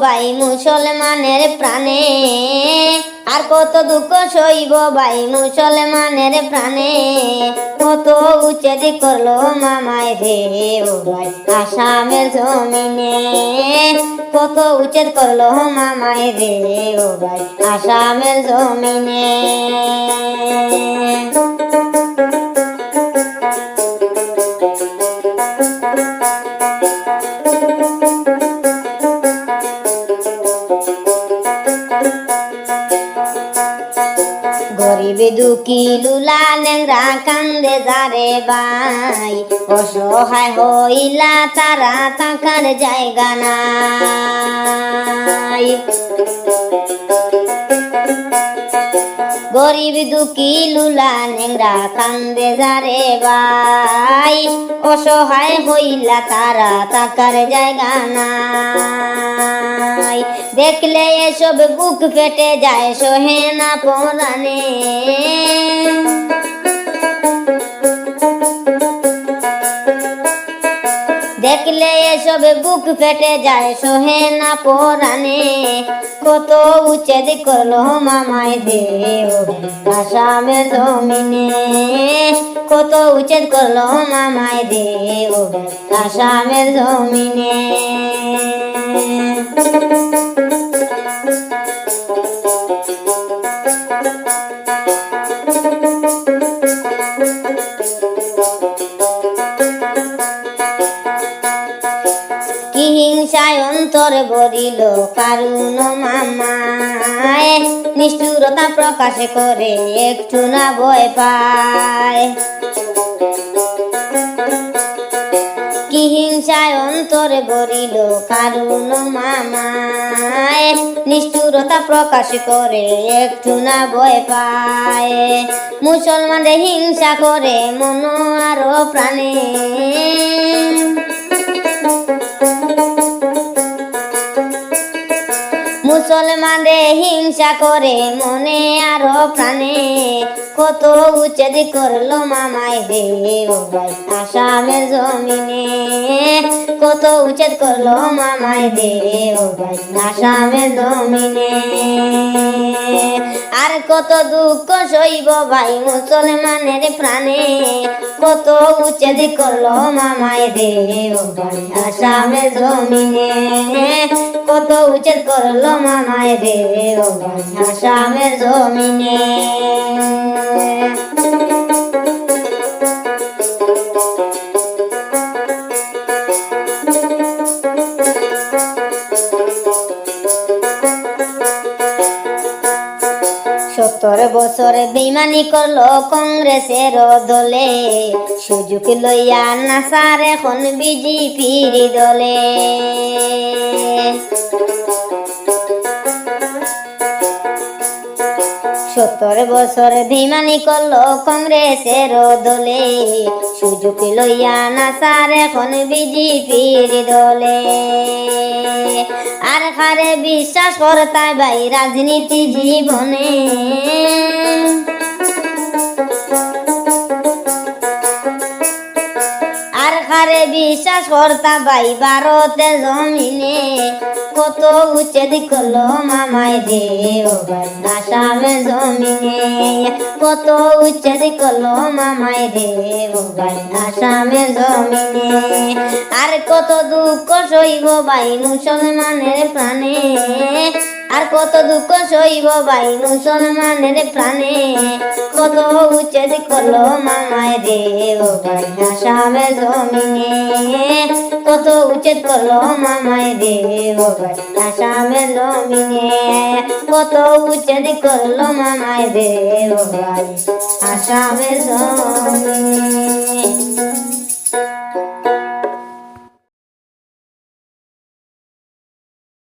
ভাই মুসলমানের প্রাণে? আর কত দুঃখ সইব ভাই মুসলমানের প্রাণে? কত উচ্ছেদ করল মামায় রে ভাই আসামের জমিনে? কত উচ্ছেদ করল মামায় রে ভাই আসামের জমিনে? গরিব দুঃখী লুলা নেংরা কান্দে যারে বাই অসহায় হইলা তারা থাকার জায়গা নাই। গরিব দুঃখী লুলা নেংরা কান্দে যারে বাই অসহায় হইলা তারা থাকার জায়গা নাই। দেখলে এসব বুক ফেটে যায়, সোহে না পরানে দেখলে এসব বুক ফেটে যায়, সোহে না পরানে কত উচ্ছেদ করল মামায় দেব আসামের কত উচ্ছেদ করল মামায় দেব আসামের জমিনে। হিংসায় অন্তর ভরিল কারুণ মামায় নিষ্ঠুরতা প্রকাশ করে, একটু না ভয় পায়। কি হিংসায় অন্তর ভরিল কারুণ মামায় নিষ্ঠুরতা প্রকাশ করে, একটু না ভয় পায়। মুসলমানদের হিংসা করে, মন আরও প্রাণে মুসলমানদের হিংসা করে মনে আরও প্রাণে। কত উচ্ছেদ করল দেব ভাই আসামের জমিনে। কত উচ্ছেদ করল মামায় ভাই আসামের জমিনে। আর কত দুঃখ সইব ভাই মুসলমানের প্রাণে। কত উচ্ছেদ করল দেব ভাই আসামের জমিনে। কত উচ্ছেদ করল দেব ভাই আসামের জমিনে। সত্তর বছর বেমানি করল কংগ্রেসের দলে। সুযোগ লইয়া নাসার এখন বিজেপির দলে। সত্তর বছর বেমানি করল কংগ্রেসের দলে। সুযোগ লইয়া নাসার এখন বিজেপির দলে। আর খারে বিশ্বাস করতাই ভাই রাজনীতি জীবনে বিশ্বাস করতা ভাই ভারতে জমিনে। কত উচ্ছেদ করল মামায় ভাই আসামে জমিনে। কত উচ্ছেদ করল মামায় ভাই আসামে জমিনে। আর কত দুঃখ সইব ভাই মুসলমানের প্রাণে। আর কত দুঃখ সইব ভাই মুসলমানের প্রাণে। কত উচ্ছেদ করল মামায় দেব ভাই আসামে জমিনে। কত উচ্ছেদ করল মামায় দেব ভাই আসামে জমিনে। কত উচ্ছেদ করল মামায় দেব ভাই আসামে জমিনে।